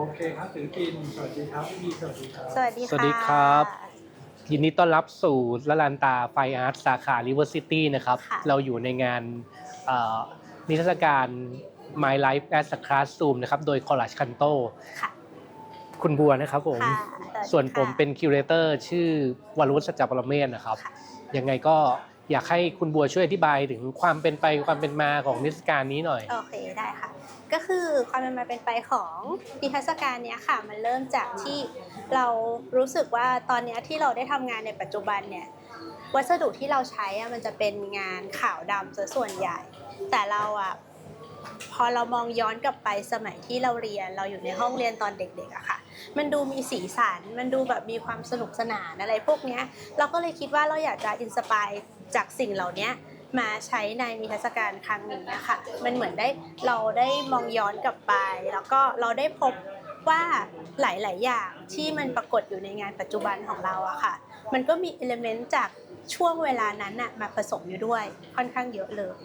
โอเคครับศิลปินสวัสดีครับพี่บีสวัสดีครับ สวัสดีค่ะ สวัสดีครับ ยินดีต้อนรับสู่ละลานตาไฟอาร์ตสาขา River City นะครับ ค่ะ เราอยู่ในงานเอ่อนิทรรศการ My Life as a Classroom นะครับ โดย Collage Canto ค่ะคุณบัวนะครับผม ค่ะสส่วนดีค่ะผมเป็นคิวเรเตอร์ชื่อวรุษสัจจปรเมศนะครับ ค่ะ ยังไงก็ อยากให้คุณบัวช่วยอธิบายถึงความเป็นไปความเป็นมาของนิทรรศการนี้หน่อย โอเคได้ค่ะ ก็คือความเป็นมาเป็นไปของนิทรรศการเนี้ยค่ะ มันเริ่มจากที่เรารู้สึกว่าตอนเนี้ยที่เราได้ทำงานในปัจจุบันเนี่ยวัสดุที่เราใช้อะมันจะเป็นงานขาวดำซะส่วนใหญ่ แต่เราอะ พอเรามองย้อนกลับไปสมัยที่เราเรียนเราอยู่ในห้องเรียนตอนเด็กๆอะค่ะ มันดูมีสีสันมันดูแบบมีความสนุกสนานอะไรพวกเนี้ยเราก็เลยคิดว่าเราอยากจะอินสปายจากสิ่งเหล่านี้มาใช้ในนิทรรศการครั้งนี้นะคะมันเหมือนได้เราได้มองย้อนกลับไป แล้วก็เราได้พบว่าหลาย ๆ อย่างที่มันปรากฏอยู่ในงานปัจจุบันของเราอะค่ะ มันก็มีเอลเมนต์จากช่วงเวลานั้นอะมาผสมอยู่ด้วยค่อนข้างเยอะเลย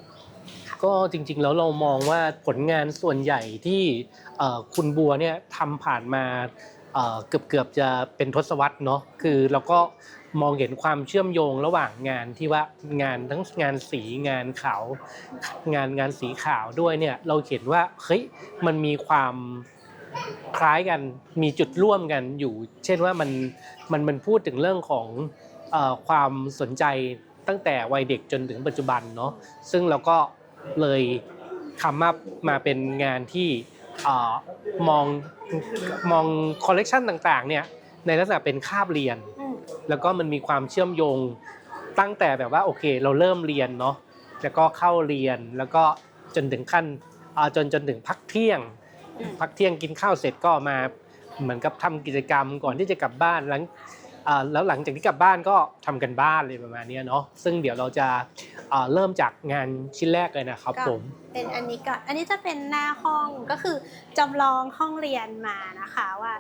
ก็จริงๆแล้วเรามองว่าผลงานส่วนใหญ่ที่คุณบัวเนี่ยทำผ่านมาเอ่อเกือบๆจะเป็นทศวรรษเนาะคือเราก็มองเห็นความเชื่อมโยงระหว่างงานที่ว่างานทั้งงานสีงานขาวงานงานสีขาวด้วยเนี่ยเราเห็นว่าเฮ้ยมันมีความคล้ายกันมีจุดร่วมกันอยู่ เช่นว่ามันมันมันพูดถึงเรื่องของความสนใจตั้งแต่วัยเด็กจนถึงปัจจุบันเนาะซึ่งเราก็ เลยทำมามาเป็นงานที่เอ่อมองมองคอลเลกชันต่างๆเนี่ยในลักษณะเป็นคาบเรียนอืมแล้วก็มันมีความเชื่อมโยงตั้งแต่แบบว่าโอเค เราเริ่มเรียนเนาะแล้วก็เข้าเรียนแล้วก็จนถึงขั้นอ่าจนจนถึงพักเที่ยงอืมพักเที่ยงกินข้าวเสร็จก็มาเหมือนกับทำกิจกรรมก่อนที่จะกลับบ้านหลังอ่า แล้วหลังจากที่กลับบ้านก็ทำกันบ้านเลยประมาณเนี้ยเนาะซึ่งเดี๋ยวเราจะอ่าเริ่มจากงานชิ้นแรกเลยนะครับผมเป็นอันนี้ก่อนอันนี้จะเป็นหน้าห้องก็คือจำลองห้องเรียนมานะคะว่า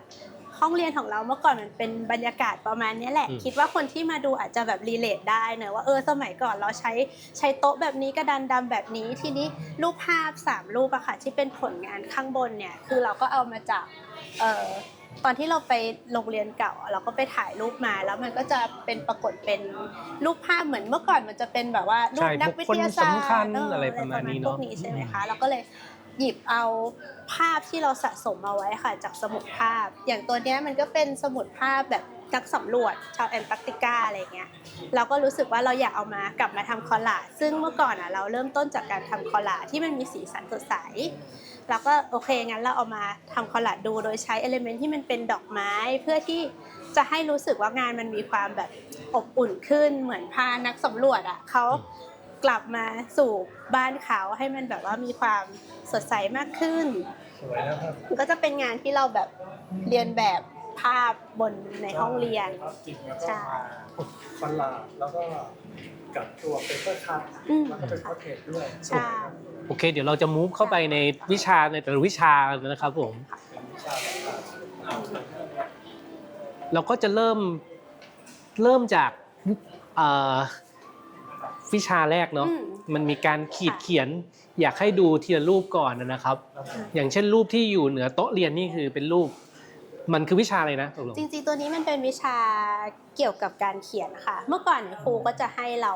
ห้องเรียนของเราเมื่อก่อนมันเป็นบรรยากาศประมาณนี้แหละอืมคิดว่าคนที่มาดูอาจจะแบบรีเลทได้เนอะว่าเออสมัยก่อนเราใช้ใช้โต๊ะแบบนี้กระดานดำแบบนี้ทีนี้รูปภาพสามรูปอะค่ะที่เป็นผลงานข้างบนเนี่ยคือเราก็เอามาจากเอ่อ ตอนที่เราไปโรงเรียนเก่าอะเราก็ไปถ่ายรูปมาแล้วมันก็จะเป็นปรากฏเป็นรูปภาพเหมือนเมื่อก่อนมันจะเป็นแบบว่ารูปใช่นักบุวิคคลทยาศาสตร์สำคัญเอะไรประมาณนี้เนอะพวกนี้ใช่ไหมคะเราก็เลยหยิบเอาภาพที่เราสะสมมาไว้ค่ะ จากสมุดภาพ อย่างตัวเนี้ยมันก็เป็นสมุดภาพแบบนักสำรวจชาวแอนตาร์กติกาอะไรเงี้ยเราก็รู้สึกว่าเราอยากเอามากลับมาทำคอลลาจซึ่งเมื่อก่อนอะเราเริ่มต้นจากการทำคอลลาจที่มันมีสีสันสดใส เราก็โอเคงั้นเราเอามาทำคอลลาจดูโดยใช้เอลิเมนต์ที่มันเป็นดอกไม้เพื่อที่จะให้รู้สึกว่างานมันมีความแบบอบอุ่นขึ้นเหมือนพานักสำรวจอะเขากลับมาสู่บ้านเขาให้มันแบบว่ามีความสดใสมากขึ้น สวยนะครับก็จะเป็นงานที่เราแบบเรียนแบบภาพบนในห้องเรียน ภาพจริงแล้วก็ใช่ มาคอนลาดแล้วก็ กับตัวเปเปอร์คัทอืม แล้วก็เป็นพอร์เทรตด้วยใช่ โอเค เดี๋ยวเราจะมูฟเข้าไปในวิชาในแต่ละวิชานะครับผมเราก็จะเริ่มเริ่มจากเอ่อวิชาแรกเนาะอืม มันมีการขีดเขียน อยากให้ดูทีละรูปก่อนนะครับอย่างเช่นรูปที่อยู่เหนือโต๊ะเรียนนี่คือเป็นรูป มันคือวิชาอะไรนะตกลงจริงๆ ตัวนี้มันเป็นวิชาเกี่ยวกับการเขียนค่ะ เมื่อก่อนเนี่ยครูก็จะให้เรา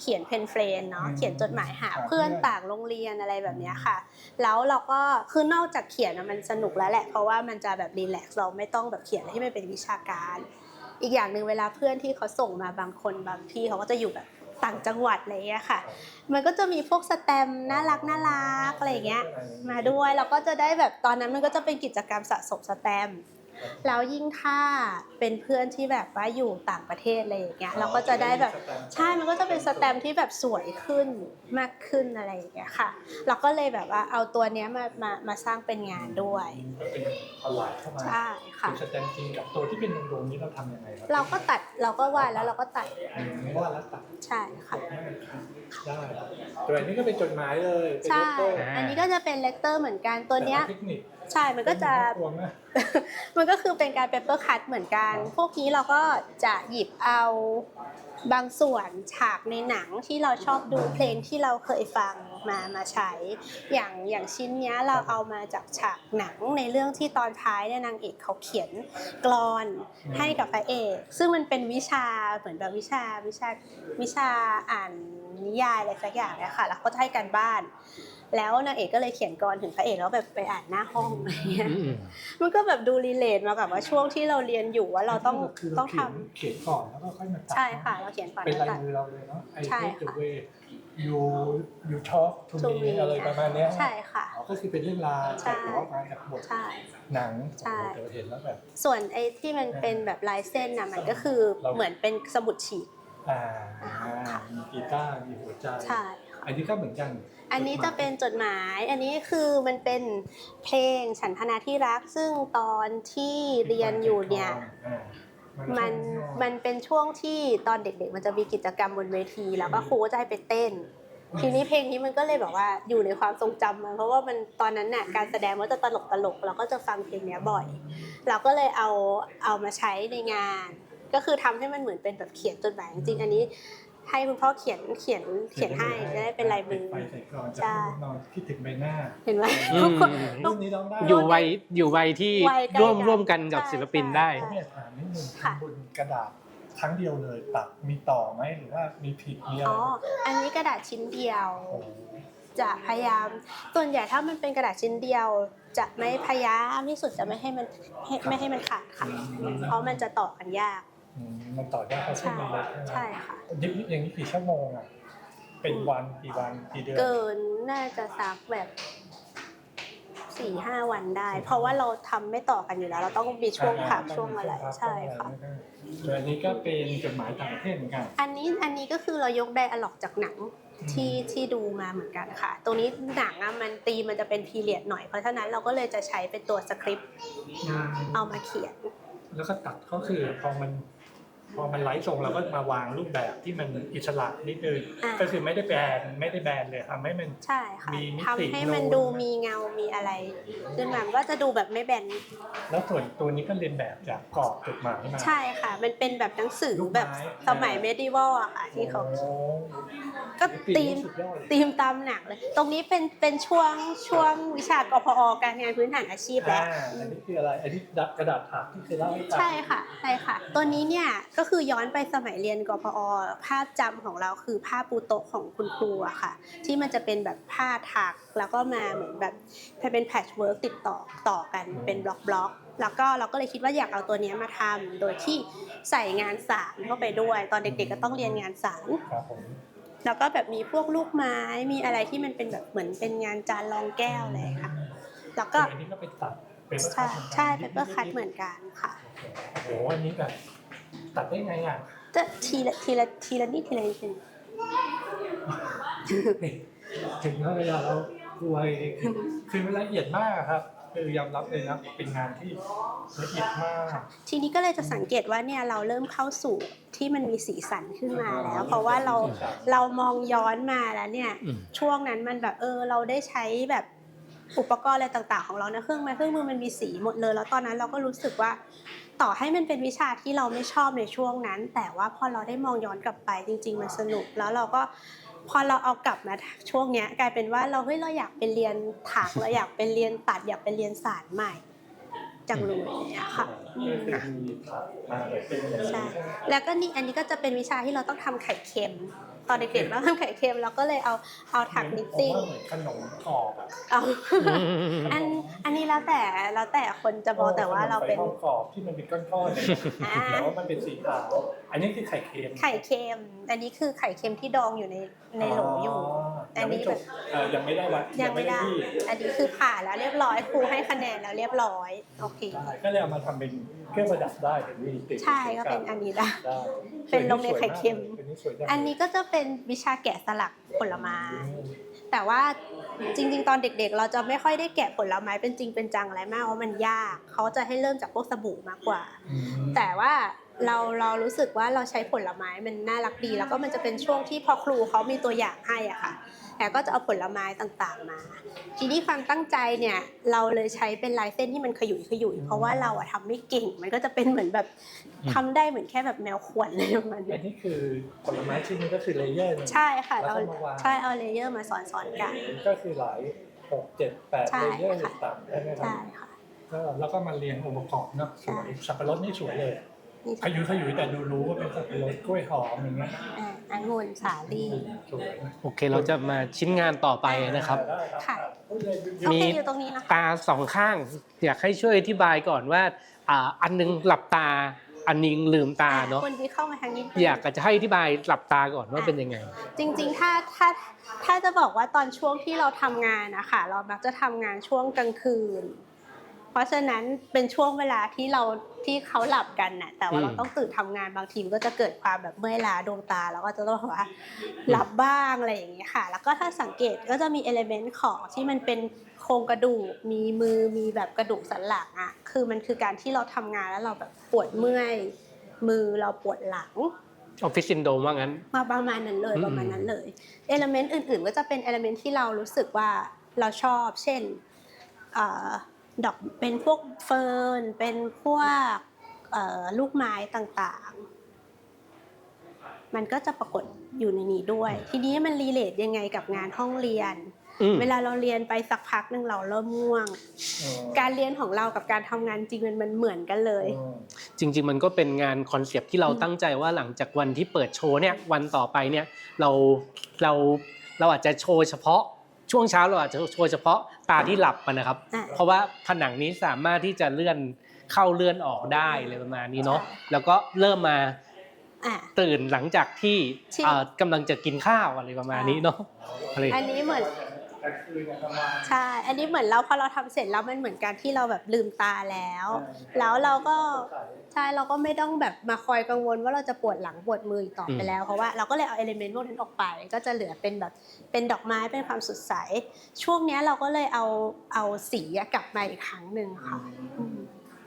เขียนเพนเฟรนเนาะ เขียนจดหมายหาเพื่อนต่างโรงเรียนอะไรแบบเนี้ยค่ะ แล้วเราก็คือนอกจากเขียนอะมันสนุกแล้วแหละ เพราะว่ามันจะแบบรีแลกซ์เราไม่ต้องแบบเขียนอะไรที่มันเป็นวิชาการ อีกอย่างหนึ่งเวลาเพื่อนที่เขาส่งมาบางคนบางที่เขาก็จะอยู่แบบต่างจังหวัดอะไรอย่างเงี้ยค่ะ มันก็จะมีพวกสแตมป์น่ารักน่ารักอะไรอย่างเงี้ยมาด้วยแล้วก็จะได้แบบตอนนั้นมันก็จะเป็นกิจกรรมสะสมสแตมป์ แล้วยิ่งถ้าเป็นเพื่อนที่แบบว่าอยู่ต่างประเทศอะไรอย่างเงี้ยเราก็จะได้แบบใช่มันก็จะเป็นสแตมป์ที่แบบสวยขึ้นมากขึ้นอะไรอย่างเงี้ยค่ะ เราก็เลยแบบว่าเอาตัวเนี้ยมามามาสร้างเป็นงานด้วยก็เป็นคอนลาดเข้ามาใช่ค่ะเป็นสแตนจริงกับตัวที่เป็นดวงๆนี้เราทำยังไงครัเราก็ตัดเราก็วาดแล้วเราก็ตัดอืมว่าแล้วตัดใช่ค่ะได้ตัวอันนี้ก็เป็นจดหมายเลยเป็นใช่ เลตเตอร์อันนี้ก็จะเป็นเลคเตอร์เหมือนกันตัวเนี้ยแต่าเทคนิคใช่ มันก็จะน่ากลัวมากมันก็คือเป็นการเปเปอร์คัตเหมือนกัน พวกนี้เราก็จะหยิบเอาบางส่วนฉากในหนังที่เราชอบดูเพลงที่เราเคยฟังมามาใช้ อย่างอย่างชิ้นเนี้ยเราเอามาจากฉากหนังในเรื่องที่ตอนท้ายเนี่ยนางเอกเขาเขียนกลอนให้กับพระเอก ซึ่งมันเป็นวิชาเหมือนแบบวิชาวิชาวิชาอ่านนิยายอะไรสักอย่างเนี่ยค่ะ แล้วเขาจะให้การบ้าน แล้วนางเอกก็เลยเขียนกลอนถึงพระเอกแล้วแบบไปอ่านหน้าห้องอะไรเงี้ยอืมมันก็แบบดูรีเลทมากับว่าช่วงที่เราเรียนอยู่ว่าเราต้องคือต้องทำเขียนเขียนก่อนแล้วก็ค่อยมาตัดใช่ค่ะ เราเขียนก่อนเป็นแล้วลายตัดมือเราเลยเนาะไอ้ใช่พวกค่ะ the way you you talk to To me me อะไรประมาณเนี้ยใช่ค่ะอ๋อก็คือเป็นเรื่องราวใช่แต่ว่ามาจากบทใช่หนังใช่โอ้โหเดี๋ยวเห็นแล้วแบบส่วนไอ้ที่มันเป็นแบบลายเส้นน่ะมันก็คือเราเหมือนเป็นสมุดฉีก อ่าค่ะมีกีตาร์มีหัวใจใช่อันนี้ก็เหมือนกันอันนี้จะเป็นจดหมาย อันนี้คือมันเป็นเพลงฉันทนาที่รัก ซึ่งตอนที่เรียนอยู่เนี่ย อ่ามันมันเป็นช่วงที่ตอนเด็กๆ มันจะมีกิจกรรมบนเวที แล้วก็ครูก็จะให้ไปเต้น ทีนี้เพลงนี้มันก็เลยแบบว่าอยู่ในความทรงจำมันเพราะว่ามันตอนนั้นน่ะการแสดงมันจะตลกตลกๆเราก็จะฟังเพลงเนี้ยบ่อย เราก็เลยเอาเอามาใช้ในงาน ก็คือทำให้มันเหมือนเป็นแบบเขียนจดหมายจริงๆอันนี้ ให้คุณพ่อเขียนเขียนเขียนให้จะได้เป็นลายมือไปใส่กรอนใช่จะนอนคิดถึงใบหน้า เห็นไหมอืทุกมคนรุ่นนี้ร้องได้อยู่วัยอยู่วัยที่วัยใกล้ร่วมกันร่วมกันกับใช่ศิลปินได้ใช่เนี่ยถามนิดนึงค่ะทำบนกระดาษครั้งเดียวเลยตัดมีต่อไหมหรือว่ามีผิดมีอะไรอ๋ออันนี้กระดาษชิ้นเดียวโอ้โหจะพยายามส่วนใหญ่ถ้ามันเป็นกระดาษชิ้นเดียว จะไม่พยายามที่สุดจะไม่ให้มันให้ไม่ให้มันขาดค่ะเพราะมันจะต่อกันยากอื มมันต่อยากเพราะเส้นใช่มันเล็กใช่ไหมใช่ค่ะ ยิบอย่างนี้กี่ชั่วโมงอะ เป็นวันกี่วันกี่เดือน เกินน่าจะสักแบบสี่ห้าวันได้ เพราะว่าเราทำไม่ต่อกันอยู่แล้ว เราต้องมีช่วงพักช่วงอะไรใช่ค่ะส่วนอันนี้ก็เป็นจดหมายต่างประเทศเหมือนกัน อันนี้อันนี้ก็คือเรายกไดอะล็อกจากหนังที่ที่ดูมาเหมือนกันค่ะ ตรงนี้หนังอะมันตีมันจะเป็นพีเรียดหน่อย เพราะฉะนั้นเราก็เลยจะใช้เป็นตัวสคริปต์เอามาเขียน แล้วก็ตัดก็คือพอมัน พอมันไลฟ์ส่งเราก็มาวางรูปแบบที่มันอิสระนิดนึงอ่า ก็คือไม่ได้แบนไม่ได้แบนเลยทำให้มัน ใช่ค่ะมีมิติทำให้มันโน้ตดูมีเงามีอะไรขึ้นมามันก็จะดูแบบไม่แบนแล้วส่วนตัวนี้ก็เรียนแบบจากกรอบจดหมายมา ใช่ค่ะ มันเป็นแบบหนังสือลูกไม้ แบบสมัยเมดิวอลอะค่ะที่เขาโอ้ก็ตีมสุดยอดเลยตีมตามหนังเลย ตรงนี้เป็นเป็นช่วงช่วงวิชากพอการงานพื้นฐานอาชีพอ่าแล้วอันนี้คืออะไรอันนี้กระดาษผักที่เคยเล่าให้ฟังใช่ค่ะใช่ค่ะ ตัวนี้เนี่ยก็คือย้อนไปสมัยเรียนกพอภาพจำของเราคือผ้าปูโต๊ะของคุณครูอะค่ะ ที่มันจะเป็นแบบผ้าถักแล้วก็มาเหมือนแบบเป็นแพทชเวิร์กติดต่อต่อกันเป็นบล็อกบล็อกแล้วก็เราก็เลยคิดว่าอยากเอาตัวเนี้ยมาทำโดยที่ใส่งานสารเข้าไปด้วย ตอนเด็กๆก็ต้องเรียนงานสารครับผมแล้วก็แบบมีพวกลูกไม้มีอะไรที่มันเป็นแบบเหมือนเป็นงานจานรองแก้วเลยค่ะ แล้วก็อันนี้ก็ไปตัดเป็นใช่ใช่เปเปอร์คัตเหมือนกันค่ะโอ้โหอันนี้แบบ ตัดได้ไงอะจะทีละทีละทีละนิดทีละนิดเป็นถึงเวลาเรากลัวเองคือมันละเอียดมากครับ คือยอมรับเลยนะเป็นงานที่ละเอียดมาก ทีนี้ก็เลยจะสังเกตว่าเนี่ยเราเริ่มเข้าสู่ที่มันมีสีสันขึ้นมาแล้ว เพราะว่าเราเรามองย้อนมาแล้วเนี่ยอืมช่วงนั้นมันแบบเออเราได้ใช้แบบอุปกรณ์อะไรต่าง ๆ ของเราในเครื่องไม้เครื่องมือมันมีสีหมดเลย แล้วตอนนั้นเราก็รู้สึกว่า ต่อให้มันเป็นวิชาที่เราไม่ชอบในช่วงนั้น แต่ว่าพอเราได้มองย้อนกลับไปจริง ๆ มันสนุกแล้วเราก็พอเราเอากลับมาช่วงเนี้ยกลายเป็นว่าเราเฮ้ยเราอยากไปเรียนถักเราอยากไปเรียนตัดอยากไปเรียนศาสตร์ใหม่จังเลยเนี่ยค่ะอืมก็คือมีผักมาแบบเป็นอย่างนี้ใช่แล้วก็นี่อันนี้ก็จะเป็นวิชาที่เราต้องทำไข่เค็ม ตอนเด็กๆเราทำไข่เค็มเราก็เลยเอาเอาถักนิตติ้งผมว่าเหมือนขนมกรอบอะเอาอันอันนี้แล้วแต่แล้วแต่คนจะมองแต่ว่าเราเป็นขมไฟทอดกรอบที่มันเป็นก้อนๆเนี่ยอ่าแต่ว่ามันเป็นสีขาวอันนี้คือไข่เค็มไข่เค็มอันนี้คือไข่เค็มที่ดองอยู่ในในโหลอยู่อันนี้ยังไม่จบเอ่อยังไม่ได้วัดยังไม่ได้ที่อันนี้คือผ่านแล้วเรียบร้อยครูให้คะแนนแล้วเรียบร้อยโอเคได้ก็เลยเอามาทำเป็น เครื่องประดับได้เป็นมีติดใช่ก็เป็นอันนี้ละได้เป็นโรงเรียนไข่เค็ม อันนี้สวยจังอันนี้ก็จะเป็นวิชาแกะสลักผลไม้ แต่ว่าจริง ๆ ตอนเด็ก ๆ เราจะไม่ค่อยได้แกะผลไม้เป็นจริงเป็นจังอะไรมากเพราะมันยากเขาจะให้เริ่มจากพวกสบู่มากกว่าอืมแต่ว่าเราเรารู้สึกว่าเราใช้ผลไม้มันน่ารักดี แล้วก็มันจะเป็นช่วงที่พอครูเขามีตัวอย่างให้อะค่ะ แล้วก็จะเอาผลไม้ต่างๆมา ทีนี้ความตั้งใจเนี่ยเราเลยใช้เป็นลายเส้นที่มันขยุยขยุยเพราะว่าเราอะทำไม่เก่ง มันก็จะเป็นเหมือนแบบทำได้เหมือนแค่แบบแมวขวนเลยประมาณอัเนี้นยนี้คือผลไม้ชิ้นนี้ก็คือเลเยอร์หนึ่งใช่ค่ะเราแล้วก็มาวางใช่เอาเลเยอร์มาสอนๆกัน ก็คือหลายหกเจ็ดแปดใช่เลเยอร์ค่ะต่างๆใช่ไหมครัใช่บค่ะก็แล้วก็มาเรียงองค์ประกอบเนาะสวยสับปะรดนี่สวยเลยนี่ขยุยขยุยแต่ดูรู้ว่าเป็นสับปะรดกล้วยหอมอย่างเงี้ย อ่าองุ่นสาลี่สวยนะโอเคเราจะมาชิ้นงานต่อไปนะครับได้ค่ะพูดเลยโอมีเคอยู่ตรงนี้นะคะตาสองข้าง อยากให้ช่วยอธิบายก่อนว่าอ่าอันหนึงหลับตา อันหนึงลืมตาเนาะคนที่เข้ามาทางนี้ อยากจะให้อธิบายหลับตาก่อนว่าเป็นยังไง จริงๆถ้าถ้าถ้าจะบอกว่าตอนช่วงที่เราทำงานนะคะเรามักจะทำงานช่วงกลางคืนเพ ราะฉะนั้นเป็นช่วงเวลาที่เราที่เขาหลับกันน่ะ แต่ว่าอืมเราต้องตื่นทำงานบางทีมันก็จะเกิดความแบบเมื่อยล้าดวงตาแล้วก็จะต้องแบบว่าหลับบ้างอะไรอย่างเงี้ยค่ะ แล้วก็ถ้าสังเกตก็จะมีเอลเมนต์ของที่มันเป็นโครงกระดูก มีมือมีแบบกระดูกสันหลังอะคือมันคือการที่เราทำงานแล้วเราแบบปวดเมื่อยมือเราปวดหลังออฟฟิศซินโดมว่างั้นมาประมาณนั้นเลยอืมประมาณนั้นเลยเอลเมนต์อื่น ๆ ก็จะเป็นเอลเมนต์ที่เรารู้สึกว่าเราชอบ เช่นเอ่อ ดอกเป็นพวกเฟิร์นเป็นพวกเอ่อลูกไม้ต่างๆ มันก็จะปรากฏอยู่ในนี้ด้วย ทีนี้มันรีเลทยังไงกับงานห้องเรียนอืมเวลาเราเรียนไปสักพักหนึ่งเราเริ่มง่วงอ๋อการเรียนของเรากับการทำงานจริงมันมันเหมือนกันเลยอ๋อจริง ๆ มันก็เป็นงานคอนเซปต์ที่เราอืมตั้งใจว่าหลังจากวันที่เปิดโชว์เนี่ยวันต่อไปเนี่ยเราเราเราอาจจะโชว์เฉพาะ ช่วงเช้าเราอาจจะโชว์เฉพาะตาที่หลับมันนะครับ อะ เพราะว่าผนังนี้สามารถที่จะเลื่อนเข้าเลื่อนออกได้อะไรประมาณนี้เนาะใช่แล้วก็เริ่มมาอะ ตื่นหลังจากที่ที่ เอ่อกำลังจะกินข้าวอะไรประมาณนี้เนาะอะไรอันนี้เหมือน กลางคืนเนี่ยประมาณใช่ อันนี้เหมือนเราพอเราทำเสร็จแล้วมันเหมือนการที่เราแบบลืมตาแล้ว แล้วเราก็ใช่เราก็ไม่ต้องแบบมาคอยกังวลว่าเราจะปวดหลังปวดมืออีกต่อไปแล้วเพราะว่าเราก็เลยเอาเอลิเมนต์พวกนั้นออกไป ก็จะเหลือเป็นแบบเป็นดอกไม้เป็นความสดใส ช่วงเนี้ยเราก็เลยเอาเอาสีอะกลับมาอีกครั้งหนึ่งค่ะอืม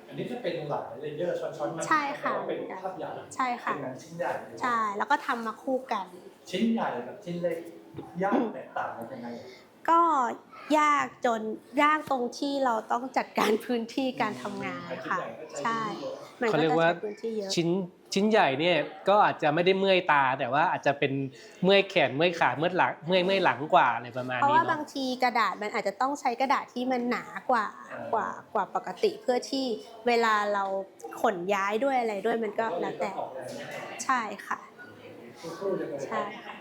อันนี้จะเป็นหลายเลเยอร์ซ้อนๆมาใช่ค่ะแต่ว่าเป็นภาพใหญ่ใช่ค่ะเป็นงานชิ้นใหญ่เลยใช่แล้วก็ทำมาคู่กัน ชิ้นใหญ่กับชิ้นเล็กยากแตกต่างกันยังไง ก็ยากจนยากตรงที่เราต้องจัดการพื้นที่การทำงานชิ้นค่ะใหญ่ก็ใช่พื้นที่เยอะมันเขาก็เรียกจะว่า ใช้พื้นที่เยอะ ชิ้นชิ้นใหญ่เนี่ยก็อาจจะไม่ได้เมื่อยตา แต่ว่าอาจจะเป็นเมื่อยแขนเมื่อยขาเมื่อยหลังเมื่อยเมื่อยหลังกว่าอะไรประมาณเพราะนี้ว่าบาเนาะ งทีกระดาษมันอาจจะต้องใช้กระดาษที่มันหนากว่ากว่ากว่าปกติเพื่อที่เวลาเราขนย้ายด้วยอะไรด้วยมันก็แล้วแต่ออกแรงใช่ค่ะสู้ๆเลยใช่ค่ะ